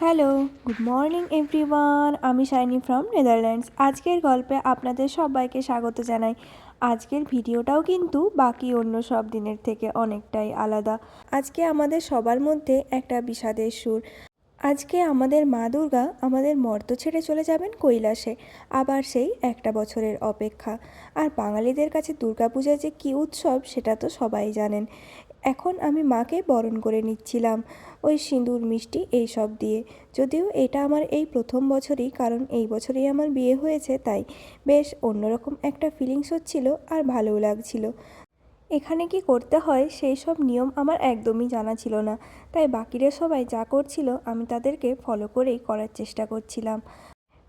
Hello good morning everyone আমি shiny from Netherlands আজকের গল্পে আপনাদের সবাইকে স্বাগত জানাই। আজকের ভিডিওটাও কিন্তু বাকি অন্য সব দিনের থেকে অনেকটাই আলাদা। আজকে আমাদের সবার মধ্যে একটা বিষাদের সুর। আজকে আমাদের মা দুর্গা আমাদের মর্ত ছেড়ে চলে যাবেন কৈলাসে। আবার সেই একটা বছরের অপেক্ষা। আর বাঙালিদের কাছে দুর্গাপূজা যে কী উৎসব, সেটা তো সবাই জানেন। এখন আমি মাকে বরণ করে নিচ্ছিলাম। ওই সিঁদুর, মিষ্টি এই সব দিয়ে। যদিও এটা আমার এই প্রথম বছরই, কারণ এই বছরেই আমার বিয়ে হয়েছে, তাই বেশ অন্যরকম একটা ফিলিংস হচ্ছিল আর ভালোও লাগছিল। এখানে কি করতে হয়, সেই সব নিয়ম আমার একদমই জানা ছিল না। তাই বাকিরা সবাই যা করছিল, আমি তাদেরকে ফলো করেই করার চেষ্টা করছিলাম।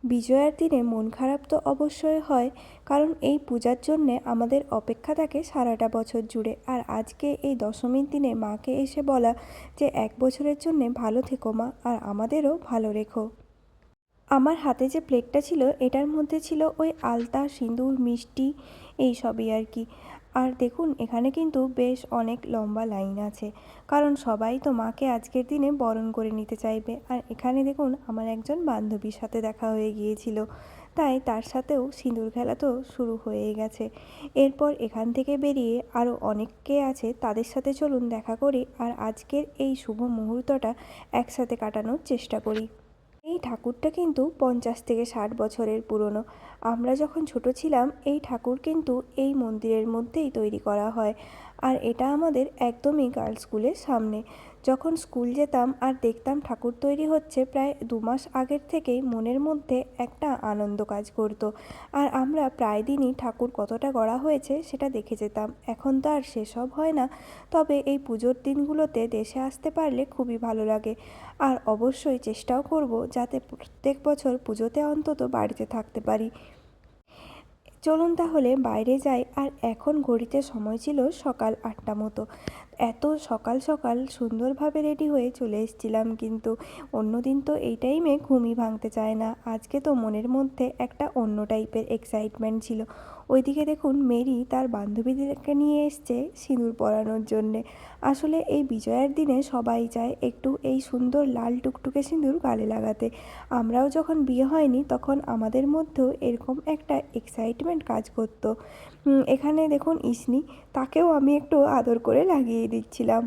বিজয়ার দিনে মন খারাপ তো অবশ্যই হয়, কারণ এই পূজার জন্যে আমাদের অপেক্ষা থাকে সারাটা বছর জুড়ে। আর আজকে এই দশমীর দিনে মাকে এসে বলা যে, এক বছরের জন্যে ভালো থেকো মা, আর আমাদেরও ভালো রেখো। আমার হাতে যে প্লেটটা ছিল, এটার মধ্যে ছিল ওই আলতা, সিঁদুর, মিষ্টি, এই সবই আর কি। আর দেখুন, এখানে কিন্তু বেশ অনেক লম্বা লাইন আছে। কারণ সবাই তো মাকে আজকের দিনে বরণ করে নিতে চাইবে। আর এখানে দেখুন, আমার একজন বান্ধবীর সাথে দেখা হয়ে গিয়েছিল। তাই তার সাথেও সিঁদুর খেলা তো শুরু হয়ে গেছে। এরপর এখান থেকে বেরিয়ে আরও অনেকে আছে, তাদের সাথে চলুন দেখা করি আর আজকের এই শুভ মুহূর্তটা একসাথে কাটানোর চেষ্টা করি। এই ঠাকুরটা কিন্তু পঞ্চাশ থেকে ষাট বছরের পুরনো। আমরা যখন ছোট ছিলাম, এই ঠাকুর কিন্তু এই মন্দিরের মধ্যেই তৈরি করা হয়। আর এটা আমাদের একদমই গার্লস স্কুলের সামনে। যখন স্কুল যেতাম আর দেখতাম ঠাকুর তৈরি হচ্ছে, প্রায় দু মাস আগের থেকেই মনের মধ্যে একটা আনন্দ কাজ করতো। আর আমরা প্রায় দিনই ঠাকুর কতটা গড়া হয়েছে সেটা দেখে যেতাম। এখন তো আর সেসব হয় না। তবে এই পুজোর দিনগুলোতে দেশে আসতে পারলে খুবই ভালো লাগে। আর অবশ্যই চেষ্টাও করব যাতে প্রত্যেক বছর পুজোতে অন্তত বাড়িতে থাকতে পারি। চলুন তাহলে বাইরে যাই। আর এখন ঘড়িতে সময় ছিল সকাল আটটা মতো। এত সকাল সকাল সুন্দরভাবে রেডি হয়ে চলে এসেছিলাম, কিন্তু অন্যদিন তো এই টাইমে ঘুমই ভাঙতে চায় না। আজকে তো মনের মধ্যে একটা অন্য টাইপের এক্সাইটমেন্ট ছিল। ওইদিকে দেখুন, মেরি তার বান্ধবীদেরকে নিয়ে এসছে সিঁদুর পরানোর জন্যে। আসলে এই বিজয়ার দিনে সবাই চায় একটু এই সুন্দর লাল টুকটুকে সিঁদুর গালে লাগাতে। আমরাও যখন বিয়ে হয়নি, তখন আমাদের মধ্যেও এরকম একটা এক্সাইটমেন্ট কাজ করতো। এখানে দেখুন, ইসনি, তাকেও আমি একটু আদর করে লাগিয়ে দিচ্ছিলাম।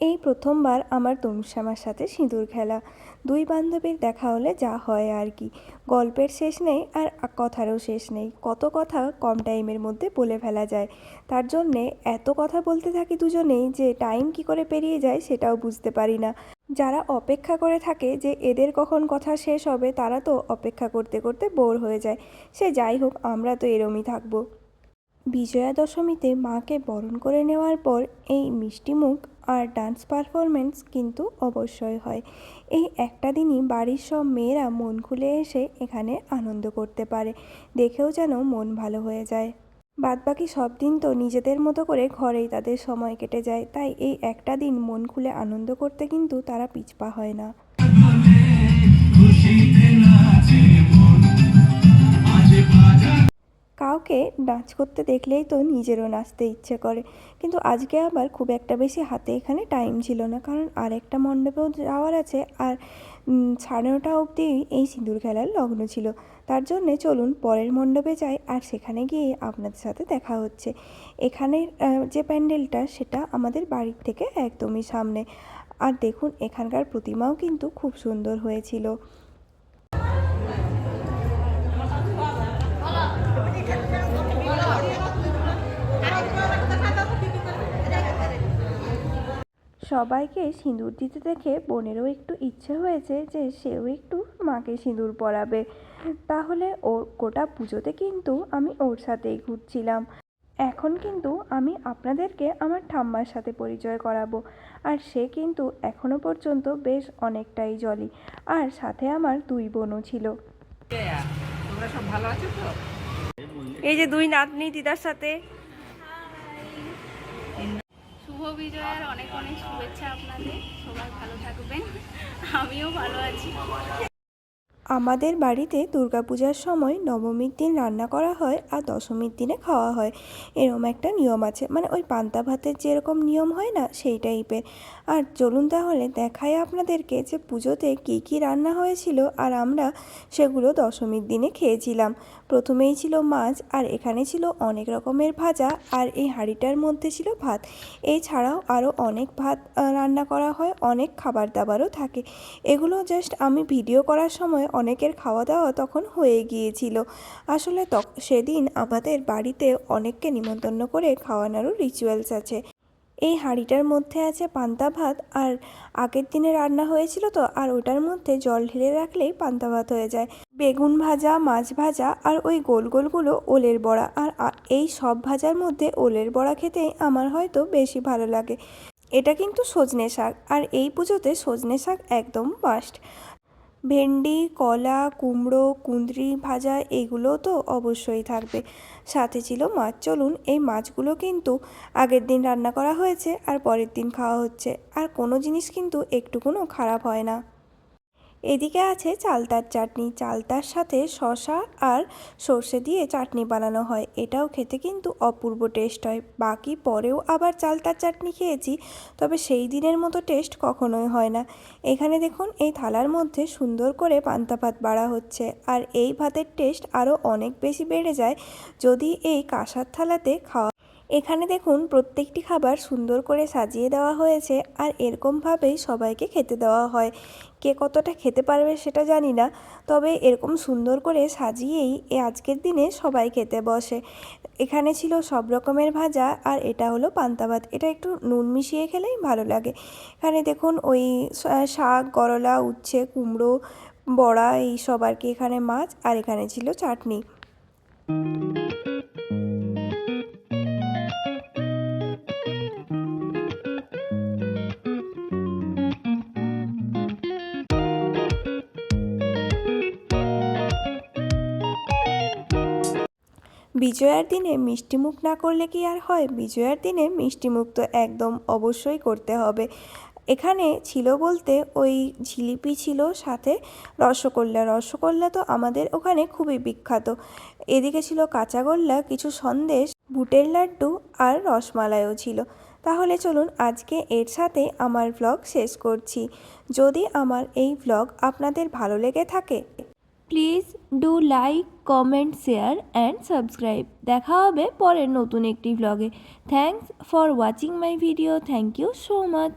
এই প্রথমবার আমার তনুশ্যামার সাথে সিঁদুর খেলা। দুই বান্ধবীর দেখা হলে যা হয় আর কি। গল্পের শেষ নেই আর কথারও শেষ নেই। কত কথা কম টাইমের মধ্যে বলে ফেলা যায়। তার জন্যে এত কথা বলতে থাকি দুজনেই যে টাইম কি করে পেরিয়ে যায় সেটাও বুঝতে পারি না। যারা অপেক্ষা করে থাকে যে এদের কখন কথা শেষ হবে, তারা তো অপেক্ষা করতে করতে বোর হয়ে যায়। সে যাই হোক, আমরা তো এরমই থাকব। বিজয়া দশমীতে মাকে বরণ করে নেওয়ার পর এই মিষ্টি মুখ আর ডান্স পারফরমেন্স কিন্তু অবশ্যই হয়। এই একটা দিনই বাড়ির সব মেয়েরা মন খুলে এসে এখানে আনন্দ করতে পারে। দেখেও যেন মন ভালো হয়ে যায়। বাদবাকি সব দিন তো নিজেদের মতো করে ঘরেই তাদের সময় কেটে যায়। তাই এই একটা দিন মন খুলে আনন্দ করতে কিন্তু তারা পিছপা হয় না। কাউকে নাচ করতে দেখলেই তো নিজেরও নাচতে ইচ্ছে করে। কিন্তু আজকে আবার খুব একটা বেশি হাতে এখানে টাইম ছিল না। কারণ আরেকটা মণ্ডপেও যাওয়ার আছে আর সাড়ে নটা অবধি এই সিঁদুর খেলার লগ্ন ছিল। তার জন্যে চলুন পরের মণ্ডপে যাই আর সেখানে গিয়ে আপনাদের সাথে দেখা হচ্ছে। এখানে যে প্যান্ডেলটা সেটা আমাদের বাড়ির থেকে একদমই সামনে। আর দেখুন, এখানকার প্রতিমাও কিন্তু খুব সুন্দর হয়েছিল। সবাইকে সিঁদুর দিতে দেখে বোনেরও একটু ইচ্ছে হয়েছে যে সেও একটু মাকে সিঁদুর পরাবে। তাহলে ওর গোটা পুজোতে কিন্তু আমি ওর সাথেই ঘুরছিলাম। এখন কিন্তু আমি আপনাদেরকে আমার ঠাম্মার সাথে পরিচয় করাবো। আর সে কিন্তু এখনও পর্যন্ত বেশ অনেকটাই জলি। আর সাথে আমার দুই বোনও ছিল। তোমরা সব ভালো আছো তো? এই যে দুই নাতনি দিদার সাথে। শুভ বিজয়ের অনেক অনেক শুভেচ্ছা আপনাদের। সবাই ভালো থাকবেন। আমিও ভালো আছি। আমাদের বাড়িতে দুর্গাপূজার সময় নবমীর দিন রান্না করা হয় আর দশমীর দিনে খাওয়া হয়। এরকম একটা নিয়ম আছে। মানে ওই পান্তা ভাতের যেরকম নিয়ম হয় না, সেই টাইপের। আর চলুন তাহলে দেখাই আপনাদেরকে যে পুজোতে কী কী রান্না হয়েছিল আর আমরা সেগুলো দশমীর দিনে খেয়েছিলাম। প্রথমেই ছিল মাছ আর এখানে ছিল অনেক রকমের ভাজা আর এই হাঁড়িটার মধ্যে ছিল ভাত। এছাড়াও আরও অনেক ভাত রান্না করা হয়, অনেক খাবার দাবারও থাকে। এগুলো জাস্ট আমি ভিডিও করার সময় অনেকের খাওয়া দাওয়া তখন হয়ে গিয়েছিল। আসলে সেদিন আমাদের বাড়িতে অনেককে নিমন্ত্রণ করে খাওয়ানোরও রিচুয়ালস আছে। এই হাঁড়িটার মধ্যে আছে পান্তা ভাত আর আগের দিনে রান্না হয়েছিল তো, আর ওটার মধ্যে জল ঢেলে রাখলেই পান্তা ভাত হয়ে যায়। বেগুন ভাজা, মাছ ভাজা আর ওই গোল গোলগুলো ওলের বড়া আর এই সব ভাজার মধ্যে ওলের বড়া খেতেই আমার হয়তো বেশি ভালো লাগে। এটা কিন্তু সজনে শাক আর এই পুজোতে সজনে শাক একদম মাস্ট ভেন্ডি, কলা, কুমড়ো, কুঁদরি ভাজা এগুলো তো অবশ্যই থাকবে। সাথে ছিল মাছ। চলুন, এই মাছগুলো কিন্তু আগের দিন রান্না করা হয়েছে আর পরের দিন খাওয়া হচ্ছে। আর কোনো জিনিস কিন্তু একটুকুনও খারাপ হয় না। এদিকে আছে চালতার চাটনি। চালতার সাথে শশা আর সর্ষে দিয়ে চাটনি বানানো হয়। এটাও খেতে কিন্তু অপূর্ব টেস্ট হয়। বাকি পরেও আবার চালতার চাটনি খেয়েছি, তবে সেই দিনের মতো টেস্ট কখনোই হয় না। এখানে দেখুন, এই থালার মধ্যে সুন্দর করে পান্তা ভাত বাড়া হচ্ছে। আর এই ভাতের টেস্ট আরও অনেক বেশি বেড়ে যায় যদি এই কাঁসার থালাতে খাওয়া এখানে দেখুন, প্রত্যেকটি খাবার সুন্দর করে সাজিয়ে দেওয়া হয়েছে আর এরকমভাবেই সবাইকে খেতে দেওয়া হয়। কে কতটা খেতে পারবে সেটা জানি না। তবে এরকম সুন্দর করে সাজিয়েই এ আজকের দিনে সবাই খেতে বসে। এখানে ছিল সব রকমের ভাজা আর এটা হলো পান্তা ভাত। এটা একটু নুন মিশিয়ে খেলেই ভালো লাগে। এখানে দেখুন ওই শাক, করলা, উচ্ছে, কুমড়ো, বড়া, এই সব আর কি এখানে মাছ আর এখানে ছিল চাটনি। বিজয়ার দিনে মিষ্টিমুখ না করলে কি আর হয়? বিজয়ার দিনে মিষ্টিমুখ তো একদম অবশ্যই করতে হবে। এখানে ছিল বলতে ওই জিলিপি ছিল, সাথে রসগোল্লা। রসগোল্লা তো আমাদের ওখানে খুবই বিখ্যাত। এদিকে ছিল কাঁচাগোল্লা কিছু সন্দেশ, বুটের লাড্ডু আর রসমালাইও ছিল। তাহলে চলুন আজকে এর সাথে আমার ভ্লগ শেষ করছি। যদি আমার এই ভ্লগ আপনাদের ভালো লেগে থাকে please do like comment share and subscribe দেখা হবে পরের নতুন একটি ভ্লগে thanks for watching my video thank you so much